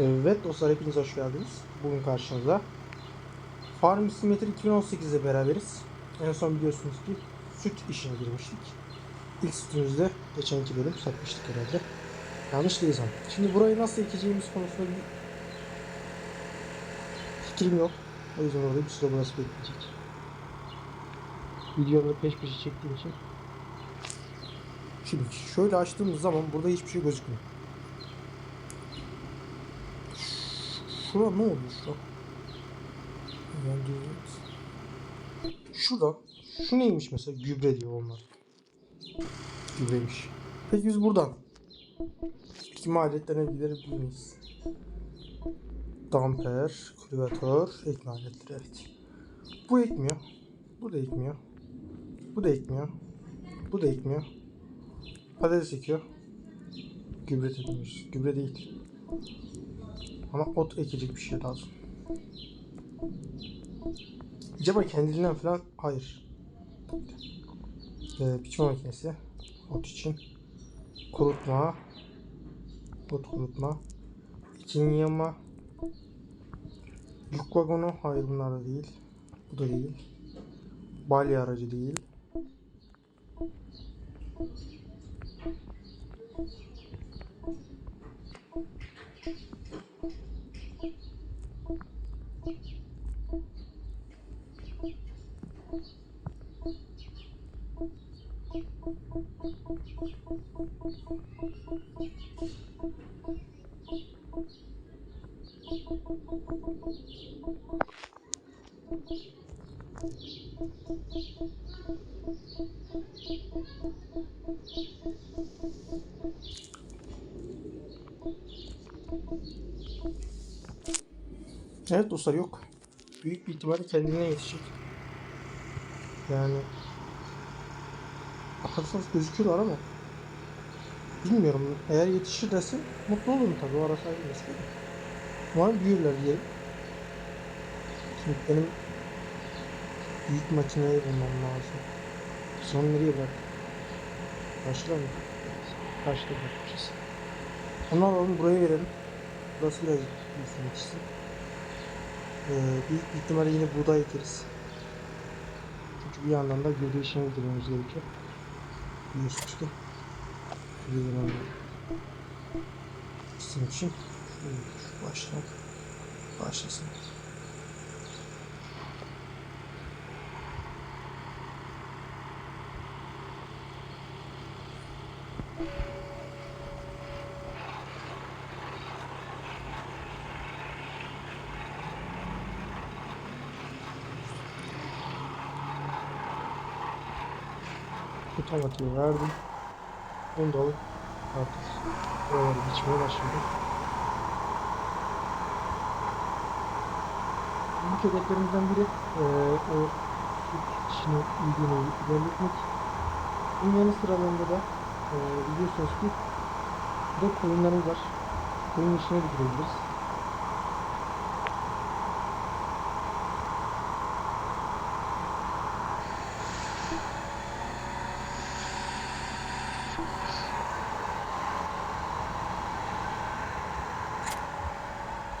Evet dostlar hepiniz hoş geldiniz. Bugün karşınızda Farm Simulator 2018'de beraberiz. En son biliyorsunuz ki süt işine girmiştik. İlk sütümüzde geçenki bölüm satmıştık herhalde. Yanlış değilsem. Şimdi burayı nasıl ekeceğimiz konusunda bir fikrim yok. O yüzden orada bir süre burası bekleyecek. Videoları peş peşe çektiğim için. Şimdi şöyle açtığımız zaman burada hiçbir şey gözükmüyor. Şura ne oldu şura? Ben düz- Şurada. Şu neymiş mesela? Gübre diyor onlar. Gübreymiş. Peki biz buradan. Peki maliyetlerine giderebilir miyiz? Damper, kültivatör, ekme aletleri evet. Bu ekmiyor. Bu da ekmiyor. Bu da ekmiyor. Bu da ekmiyor. Patates ekiyor. Gübre tekmiş. Gübre değil. Ama ot ekecek bir şey lazım. Acaba kendiliğinden falan? Hayır. Ee, biçme makinesi. Ot için. Kurutma. Ot kurutma. İçin yama. Yük vagonu. Hayır bunlar da değil. Bu da değil. Balya aracı değil. Evet dostlar yok. Büyük bir ihtimalle kendine yetişecek. Yani bakarsanız gözüküyorlar ama bilmiyorum. Eğer yetişir desin mutlu olurum tabii. O arası ayrı mesele. Umarım büyürler diyelim. Şimdi benim büyük makineyi bulmam lazım. Son nereye bırak? Karşıda mı? Karşıda bırakmışız. Onu alalım buraya verelim. Burası biraz yetişsin. Ee, büyük ihtimalle yine buğday ekeriz. Çünkü bir yandan da gövde işine girmemiz gerekiyor. Ki. Gövde Bizim için şu baştan başlasın. Otomatiği verdim. Onu da alıp artık buraları biçmeye başladım. İlk hedeflerimizden biri eee o işini ilgini ilerletmek. Bunun yanı sıralarında da eee biliyorsunuz ki burada koyunlarımız var. Koyun işine de girebiliriz.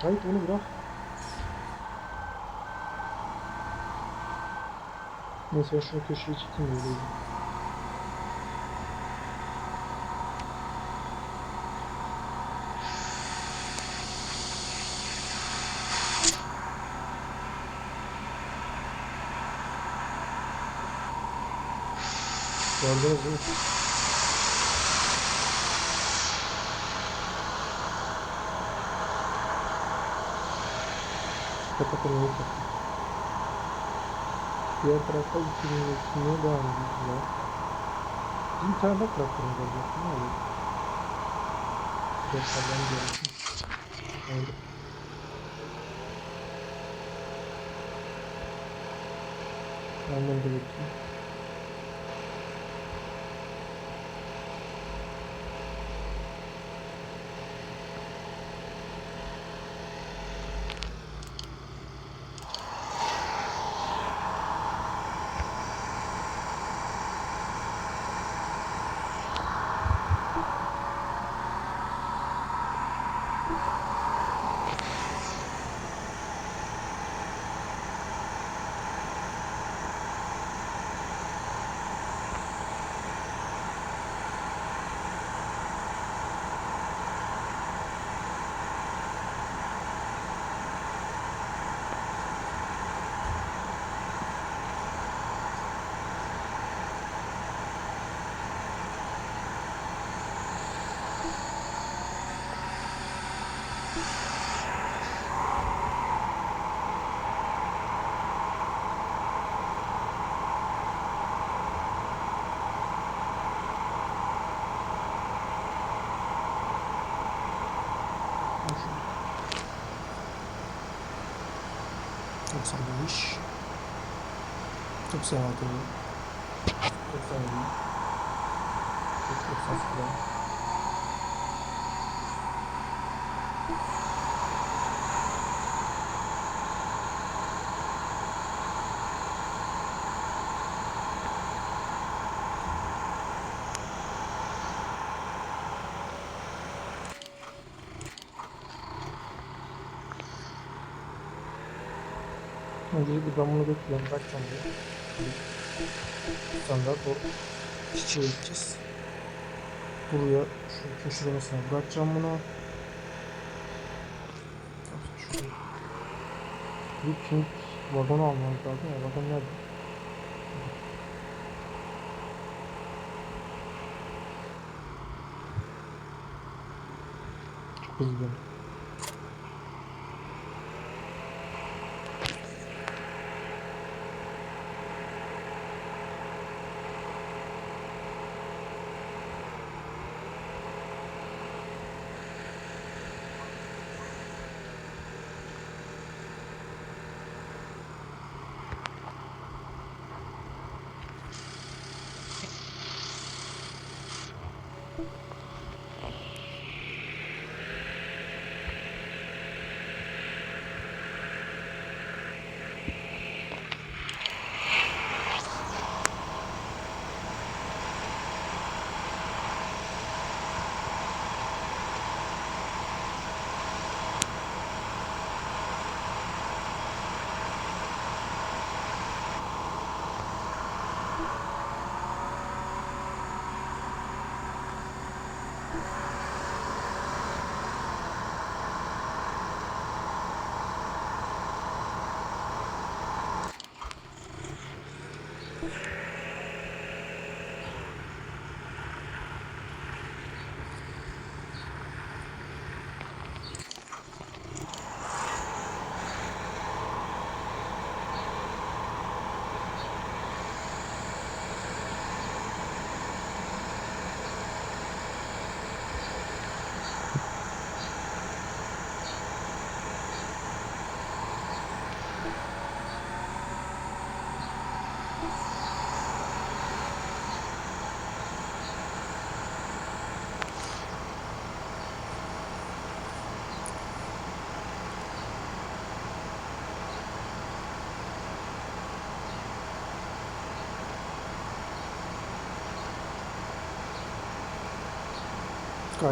Hayır onu bırak. Neyse ben şunu köşeye çıktım böyle. Gördünüz değil onu kapatalım. Diğer tarafta 2000 üstünlüğe devam ediyorlar. Bizim daha traktörümüz olacak. Ne olur? Göstermem gerekiyor. Oldu. Annem de 95 96 97 98 Öncelikle ben bunu götürüyorum. Bırakacağım buraya. Standart o çiçeğe gideceğiz. Buraya şu köşelemasına bırakacağım bunu. Bir pink vagon almamız lazım. O vagon nerede? Çok hızlı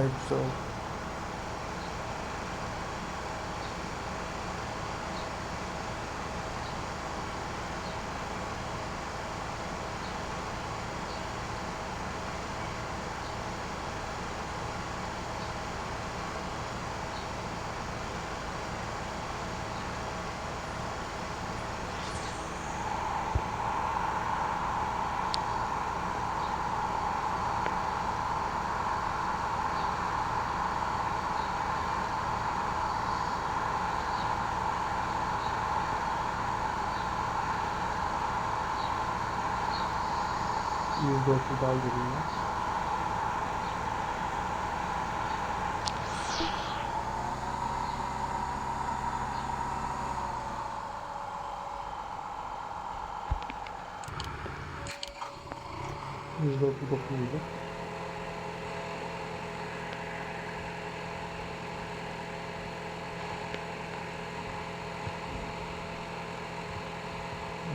gidiyorum. Gayet otuz daha geliyor. Yüzde otuz dokuzuydu.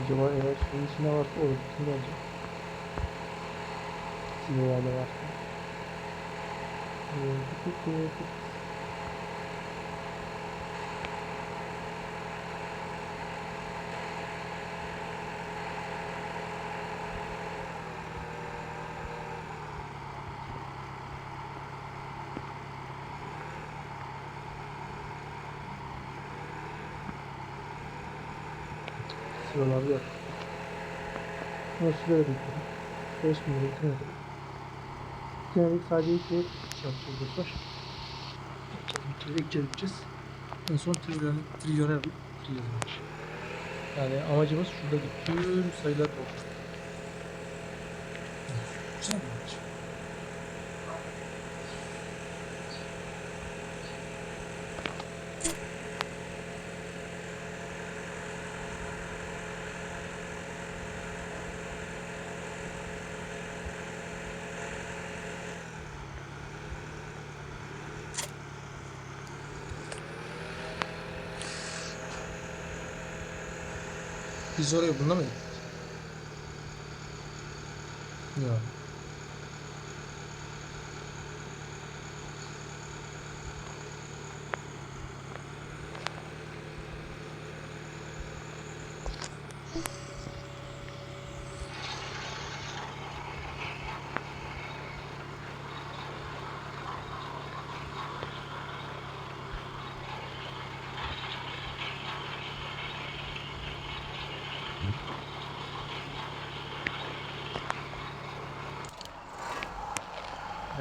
Acaba eğer şeyin içinde varsa o içinde olacak. Sinyalde varsa. Ee. Sıralarda yap. Ama sıraya bekledim. 5 bin Bitiremedik sadece ilk bir iş yapacağız dostlar. Gideceğiz. En son trilyon, trilyoner trilyoner. Yani amacımız şuradaki tüm sayılar olsun. Biz oraya bunda mı? Yok.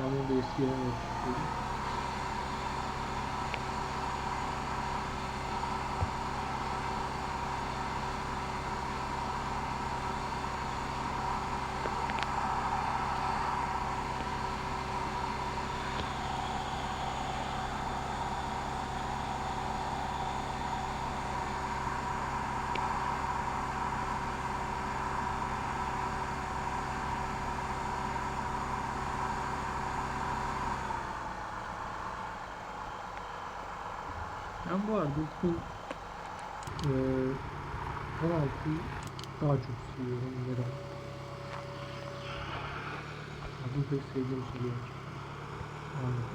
Ben bunu da eski bu arada 2016'yı daha çok seviyorum. Neden? Adım pek sevdiğim söylüyorum. Anladım.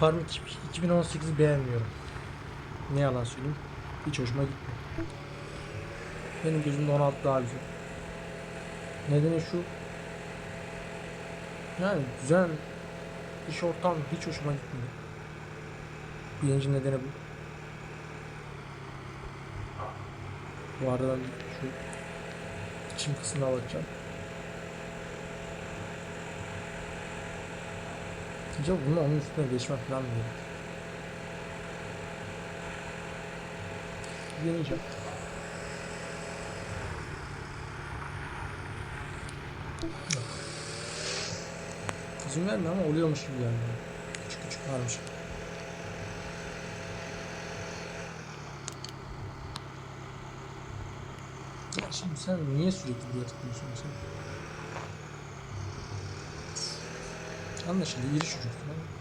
Farm 2018'i beğenmiyorum. Ne yalan söyleyeyim. Hiç hoşuma gitmiyor. Benim gözümde 16 daha güzel. Nedeni şu. Yani güzel iş ortam hiç hoşuma gitmiyor. Birinci nedeni bu. Bu arada şu içim kısmına bakacağım. Acaba bunu onun üstüne geçmek falan mı gerek? Deneyeceğim. Yok. İzin vermiyor ama oluyormuş gibi yani. Küçük küçük varmış. Ya şimdi sen niye sürekli buraya tıklıyorsun mesela? Anlaşıldı iri çocuk falan.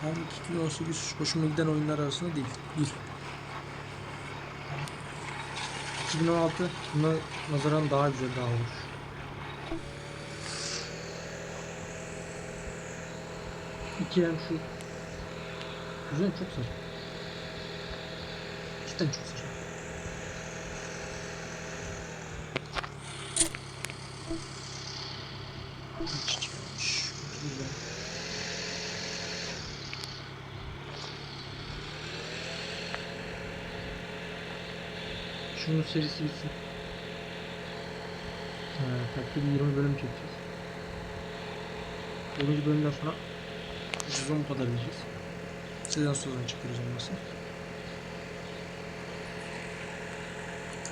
Tam 2018 hoşuma giden oyunlar arasında değil. Bir. 2016 buna nazaran daha güzel daha hoş. İki hem şu. Güzel çok saçma. Cidden çok saçma. Serisi bitsin. Ee, takribi 20 bölüm çekeceğiz. 20 bölümden sonra Sezon kadar diyeceğiz. Sezon sezon çıkarız olmasın.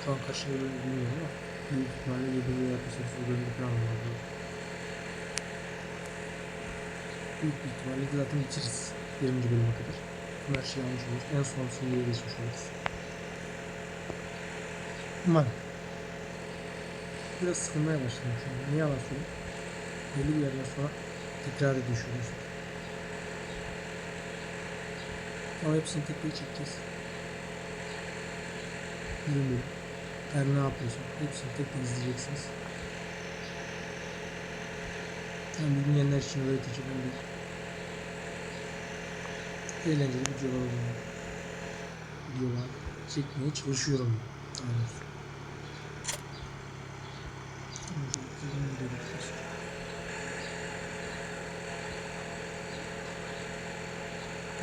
Şu an kaç bölüm bilmiyorum ama. büyük ihtimalle 7 veya 8 bölüm falan var. Büyük ihtimalle zaten bitiririz 20. bölüme kadar. her şeyi almış oluruz. En son seviyeye geçmiş oluruz. Umarım. Biraz sıkılmaya başladım şu an. Niye söyleyeyim? Belli bir yerden sonra tekrar düşüyoruz. Ama hepsini tek tek çekeceğiz. Bölüm. Her ne yapıyorsun? Hepsini tek tek izleyeceksiniz. Hem bilmeyenler için öğretici hem de eğlenceli videolar oluyor. Videolar çekmeye çalışıyorum. Daha doğrusu. Öncelikle bunu da yapacağız.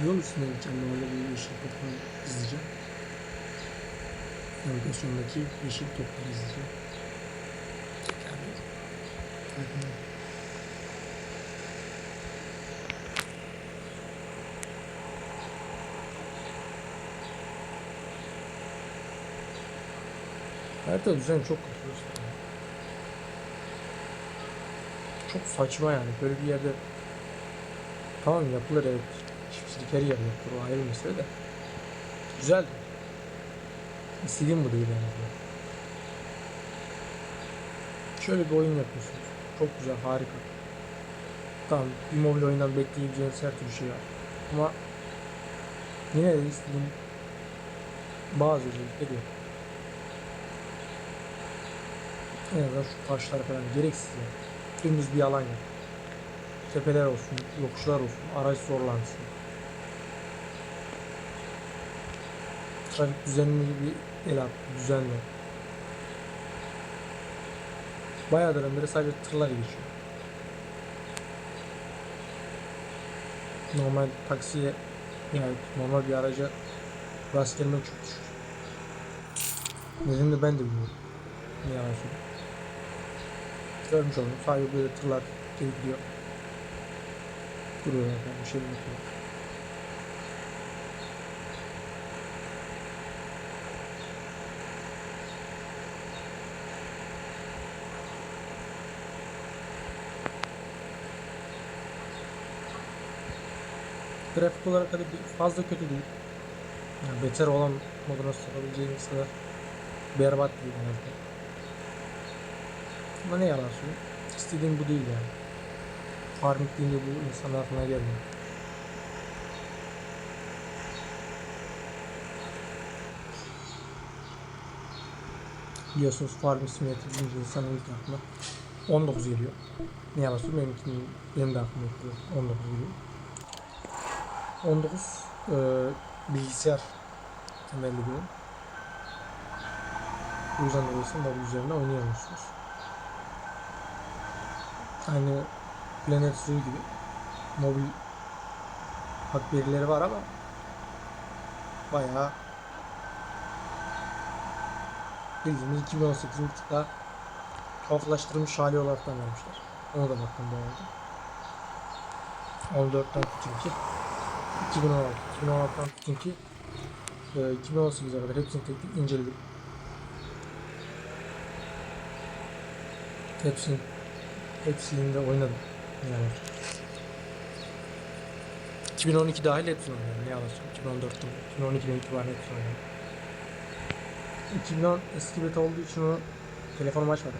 Yol üstüne gideceğim. Normalde bir yeşil topları izleyeceğim. Navigasyondaki yeşil topları izleyeceğim. Yani, farkındayım. Harita düzeni çok kötü. dostum. Çok saçma yani böyle bir yerde tamam yapılır evet. Çiftçilik her yer yapılır o ayrı mesele de. Güzel. İstediğim bu değil yani. Şöyle bir oyun yapıyorsunuz. Çok güzel, harika. Tamam, bir mobil oyundan bekleyebileceğiniz her türlü şey var. Ama yine de istediğim bazı özellikleri yok. En azından şu taşlar falan gereksiz ya. Dümdüz bir alan yok. Tepeler olsun, yokuşlar olsun, araç zorlansın. Trafik düzenli bir el at, düzenli. Bayağıdır beri sadece tırlar geçiyor. Normal taksiye yani normal bir araca rast gelmek çok düşük. Nedenini ben de bilmiyorum. Ne yalan söyleyeyim. Görmüş oldum. Sadece böyle tırlar gelip gidiyor. Duruyorlar falan bir şey yapıyor. Grafik olarak bir- fazla kötü değil. Yani beter olan moduna sokabileceğimiz kadar berbat değil en. Ama ne yalan söyleyeyim. İstediğim bu değil yani. Farming deyince bu insanın aklına gelmiyor. Biliyorsunuz Farming Simulator deyince insanın ilk aklına 19 geliyor. Ne yalan söyleyeyim benimkinin, benim de aklıma ilk 19 geliyor. 19 e, bilgisayar temelli bir oyun. Bu yüzden dolayısıyla mobil üzerinde oynayamıyorsunuz. Aynı Planet Zoo gibi mobil hak verileri var ama bayağı bildiğimiz 2018'in bir daha tuhaflaştırılmış hali olarak vermişler. Ona da baktım bu arada. 14'ten Putinki 2016 2016'dan Putinki e, 2018'e kadar hepsini tek tek inceledim. Hepsini hepsini de oynadım. Yani 2012 dahil hepsini oynadım. Ne yalan söyleyeyim. 2014'ten 2012'den itibaren hepsini oynadım. 2010 eski beta olduğu için onu telefonum açmadı.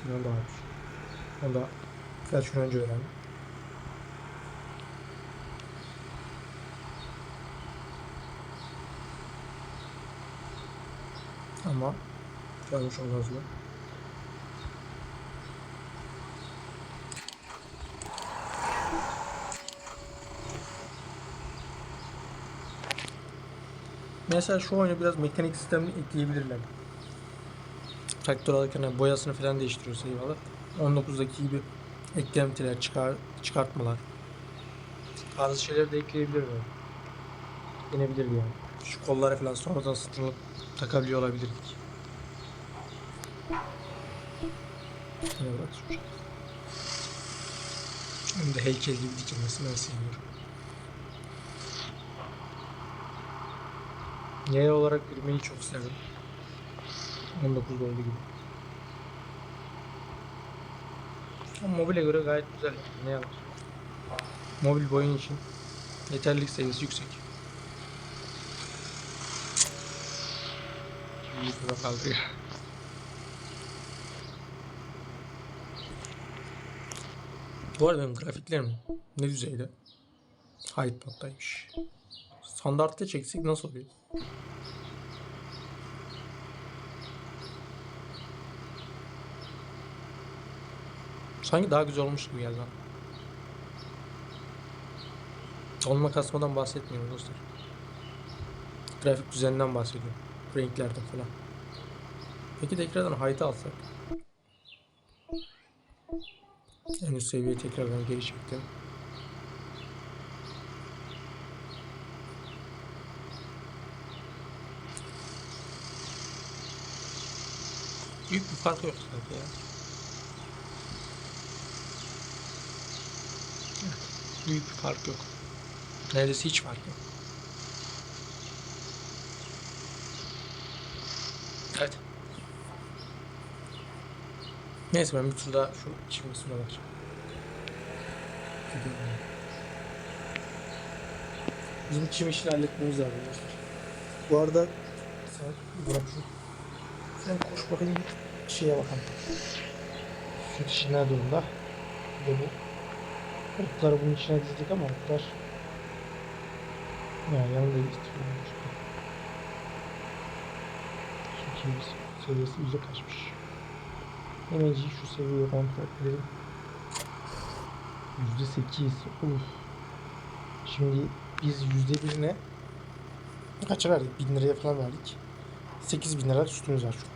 2010 daha varmış. Onu da birkaç gün önce öğrendim. Ama görmüş olduğunuz gibi Mesela şu oyunu biraz mekanik sistemini ekleyebilirler. Traktör alırken hani boyasını falan değiştiriyorsa eyvallah. 19'daki gibi eklentiler, çıkar, çıkartmalar. Bazı şeyler de ekleyebilirler. Denebilirdi yani. Şu kollara falan sonradan sıtılıp takabiliyor olabilirdik. Evet, Hem de heykel gibi dikilmesi ben seviyorum. Yaya olarak yürümeyi çok severim. 19 olduğu gibi. Ama mobile göre gayet güzel. Ne yalan. Mobil boyun için yeterlilik seviyesi yüksek. İyi tura kaldı Bu arada benim grafiklerim ne düzeyde? Height mod'daymış. Standartta çeksek nasıl oluyor? Sanki daha güzel olmuş gibi geldi lan. Olma kasmadan bahsetmiyorum dostlar. Grafik düzeninden bahsediyorum. Renklerden falan. Peki tekrardan height'ı alsak. En üst seviyeyi tekrardan geri çektim. Büyük bir fark yok sanki ya. Evet, Büyük bir fark yok. Neredeyse hiç fark yok. Evet. Neyse ben bir tur daha şu işim üstüne bakacağım. Bizim çim işini halletmemiz lazım. Bu arada sen bırak şu. Sen koş bakayım şeye bakalım. Süt işi ne durumda? Bir bu. Otları bunun içine dizdik ama otlar ya yanında istiyorum. Su seviyesi, yüze kaçmış. Hemenciyi şu seviyeyi kontrol edelim. Yüzde sekiz. Uf. Şimdi biz yüzde birine kaça verdik? Bin liraya falan verdik. Sekiz bin lira üstümüz var şu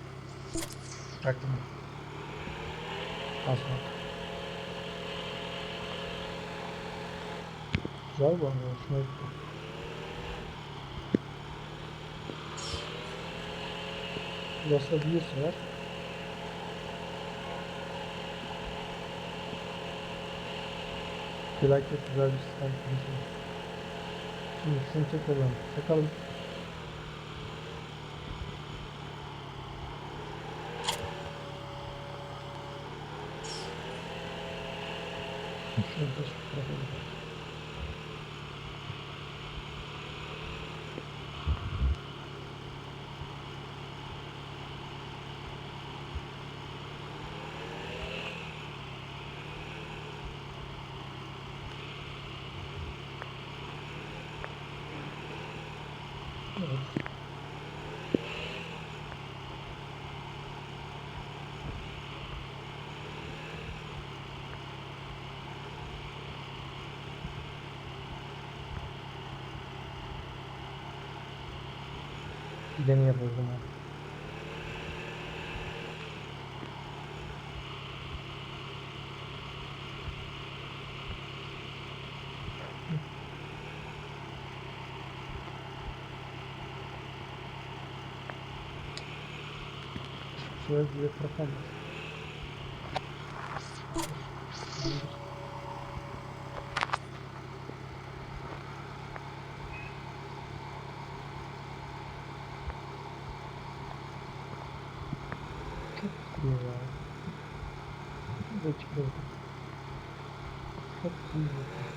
Az sonra. Güzel bu arada. Hoşuma gitti. Burası da büyürseler Felaket güzel bir sistem kurmuşlar. Şimdi şunu tekrardan takalım. Şunu da şu tarafa gidelim. Evet. Gideni yapalım o zaman. Şöyle bir bırakalım. Çok sıkıyor ya. Bu da çıkıyor. Çok sıkıyor.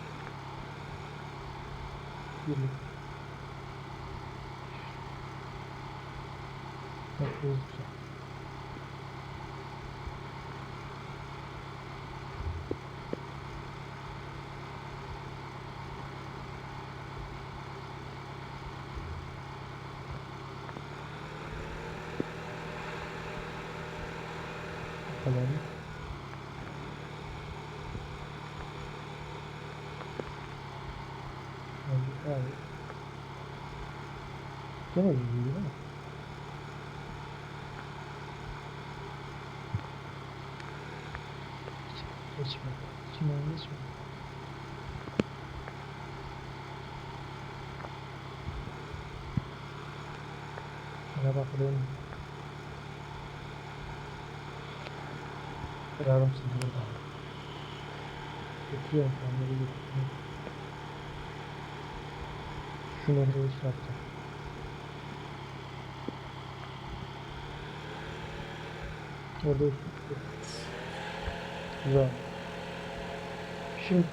Birlik. Çok güzel. Bakalım. Bence gayet. Değil mi? Geçme. İçinden geçme. Şuna bakalım. Kırarım sizi burada. Götürüyorum kendimi götürüyorum. Şu nehre iş yapacağım. Üstü. Güzel. Şimdi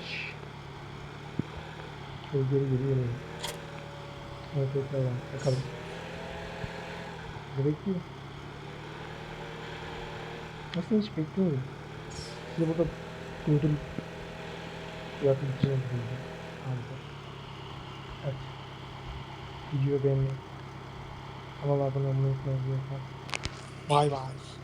şöyle geri geri gelelim. Evet tekrardan bakalım. Burada bekliyor. Aslında hiç beklemiyor. Sizi burada fiyatı bitireceğim şimdi. Harika. Evet. Video beğenmeyi. Kanala abone olmayı unutmayın. Bay bay.